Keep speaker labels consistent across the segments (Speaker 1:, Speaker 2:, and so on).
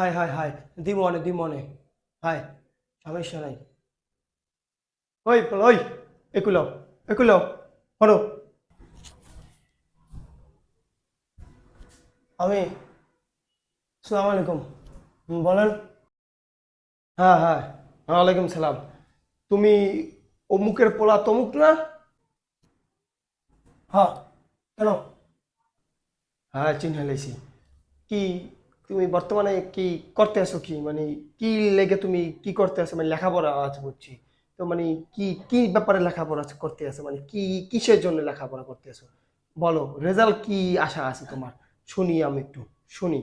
Speaker 1: High হাই high দি মনে দি মনে হাই সমস্যা নাই ওই ওই একুলো একুলো হলো আমি সালাম আলাইকুম বলেন হ্যাঁ হ্যাঁ ওয়ালাইকুম সালাম তুমি অমুকের পোলা তমুক না হ্যাঁ কেন হ্যাঁ চিনে লেছি কি তুমি বর্তমানে কি করতে আসো কি? মানে কি লেগে তুমি কি করতে আসো মানে লেখাপড়া আছে বুঝছি। তো মানে কি কি ব্যাপারে লেখাপড়া করতে আসো মানে কি, কিসের জন্য লেখাপড়া করতে আসো বলো রেজাল্ট কি আশা আছে তোমার? শুনি আমি একটু, শুনি।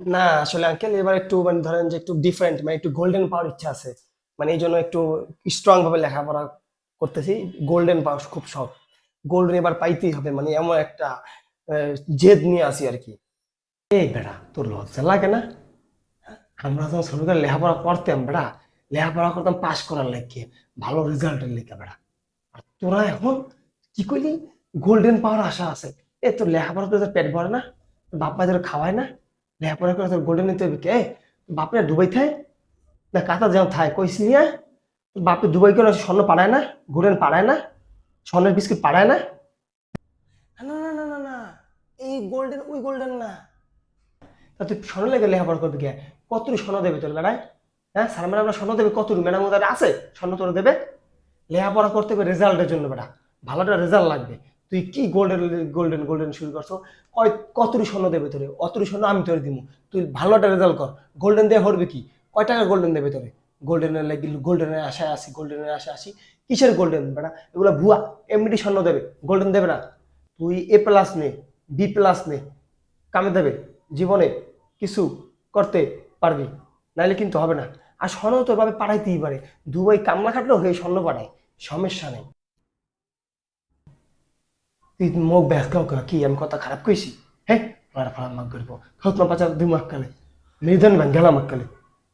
Speaker 1: না, আসলে আঙ্কেল এবার একটু মানে ধরেন যে একটু ডিফারেন্ট মানে একটু গোল্ডেন পাওয়ার ইচ্ছা আছে। মানে এই জন্য একটু স্ট্রং ভাবে লেখাপড়া করতেছি। গোল্ডেন পাওয়ার খুব শখ গোল্ডেন এবার পাইতেই হবে। মানে এমন একটা জেদ নিয়ে আসি আর কি। এই বেড়া, তোর লজ্জা লাগে না? আমরা যখন ছোটবেলায় লেখাপড়া করতাম বেড়া, লেখাপড়া করতাম পাশ করার লেগে, ভালো রেজাল্টের লেগে বেড়া। আর তোরা এখন কি করলি? গোল্ডেন পাওয়ার আশা আছে। এ, তোর লেখাপড়া করে তোর পেট ভরে না? বাপ তোর খাওয়ায় না? লেখাপড়া করে তোর গোল্ডেন নিতে হবে কে? বাপরে দুবাই থায়? না কাতা যেমন থায়, কইছি নিয়ে বাপে দুবাই করে স্বর্ণ পাড়ায় না? গোল্ডেন পাড়ায় না? স্বর্ণের বিস্কিট পাড়ায় না? না না না না এই গোল্ডেন ওই গোল্ডেন না। তা তুই স্বর্ণ লেগে লেখাপড়া করবি কে? কতটুকু স্বর্ণ দেবে তোর বেড়ায়? হ্যাঁ স্যার ম্যাডাম স্বর্ণ দেবে কতটুকু? ম্যাডাম ওদের আছে, স্বর্ণ তোর দেবে। লেখাপড়া করতে হবে রেজাল্টের জন্য বেটা ভালোটা রেজাল্ট লাগবে। তুই কি গোল্ডেন গোল্ডেন গোল্ডেন শুরু করছ? কয়, কতটুকু স্বর্ণ দেবে তোরে? অতটুকু স্বর্ণ আমি তোরে দিব তুই ভালোটা রেজাল্ট কর। গোল্ডেন দিয়ে হরবে কি? কয় টাকা গোল্ডেন দেবে তোরে? গোল্ডেনের লাগি গোল্ডেনের আশায় আসি গোল্ডেনের আশায় আসি। কিসের গোল্ডেন বেটা এগুলো ভুয়া এমনি স্বর্ণ দেবে। গোল্ডেন দেবে না। তুই এ প্লাস নে বি প্লাস নে, কামে দেবে। জীবনে কিছু করতে পারবি নাইলে কিন্তু হবে না। আর স্বর্ণ তোর ভাবে পাঠাইতেই পারে। দুবাই কামলা খাটলেও হয়ে স্বর্ণ পাঠায় সমস্যা নেই। তুই মুখ কাউ কি আমি কথা খারাপ কইছি? হ্যাঁ? আর ফালা মাক করব। খতমা পাচা দুই মাক কালে। নিধন ব্যাং গেলাম মাক কালে।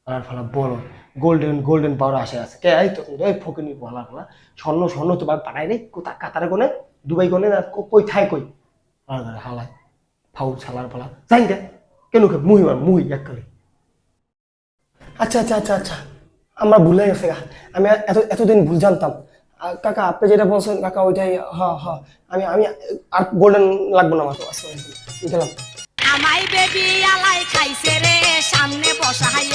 Speaker 1: আর ফালা বলো, গোল্ডেন গোল্ডেন পাওয়ার আশা আছে। কে এই তো, এই ফকিনি বলা বলা স্বর্ণ স্বর্ণ তো পাঠায় রে কোথা কাতারে কোনে দুবাই কোনে না কই থাই কই? আর হালায়। ফাউ ছালার ফালা যাই দে। কেন কে মুহি মার মুহি এক কালে। আচ্ছা আচ্ছা আচ্ছা আচ্ছা। আমার ভুলে গেছে গা। আমি এত, এতদিন ভুল জানতাম। কাকা আপনি যেটা বলছেন কাকা, ওইটাই, হ হ। আমি আমি আর গোল্ডেন লাগবো না আমার আসলে গেলাম।
Speaker 2: আমাই বেবি আলাই খাইছে রে সামনে বসাইয়া